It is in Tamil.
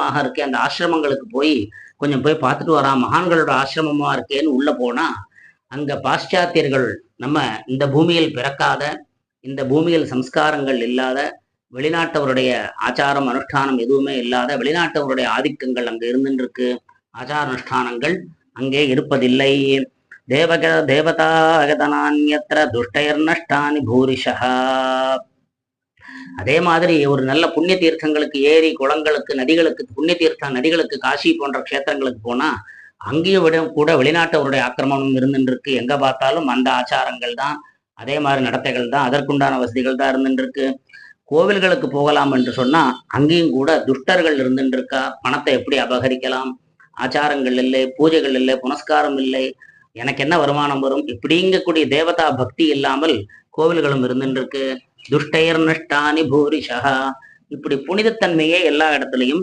ஆசிரமமாக இருக்கே அந்த ஆசிரமங்களுக்கு போய் கொஞ்சம் போய் பார்த்துட்டு வரான் மகான்களோட ஆசிரமமாக இருக்கேன்னு உள்ளே போனால் அங்கே பாশ্চাத்தியர்கள் நம்ம இந்த பூமியில் பிறக்காத இந்த பூமியில் சம்ஸ்காரங்கள் இல்லாத வெளிநாட்டவருடைய ஆச்சாரம் அனுஷ்டானம் எதுவுமே இல்லாத வெளிநாட்டவருடைய ஆதிக்கங்கள் அங்கே இருந்துருக்கு ஆச்சார அனுஷ்டானங்கள் அங்கே இருப்பதில்லை. தேவக தேவதாகதனான் எத்திர துஷ்டயர் நஷ்டானி பூரிஷா அதே மாதிரி ஒரு நல்ல புண்ணிய தீர்த்தங்களுக்கு ஏரி குளங்களுக்கு நதிகளுக்கு புண்ணிய தீர்த்தம் நதிகளுக்கு காசி போன்ற க்ஷேத்திரங்களுக்கு போனா அங்கேயும் விட கூட வெளிநாட்டவருடைய ஆக்கிரமணம் இருந்துருக்கு எங்க பார்த்தாலும் அந்த ஆச்சாரங்கள் தான் அதே மாதிரி நடத்தைகள் தான் அதற்குண்டான வசதிகள் தான் இருந்துருக்கு கோவில்களுக்கு போகலாம் என்று சொன்னா அங்கேயும் கூட துஷ்டர்கள் இருந்துருக்கா பணத்தை எப்படி அபகரிக்கலாம்? ஆச்சாரங்கள் இல்லை பூஜைகள் இல்லை புனஸ்காரம் இல்லை. எனக்கு என்ன வருமானம் வரும்? இப்படிங்கக்கூடிய தேவதா பக்தி இல்லாமல் கோவில்களும் இருந்துருக்கு துஷ்டயர் நஷ்டானி பூரிஷா. இப்படி புனிதத்தன்மையே எல்லா இடத்துலையும்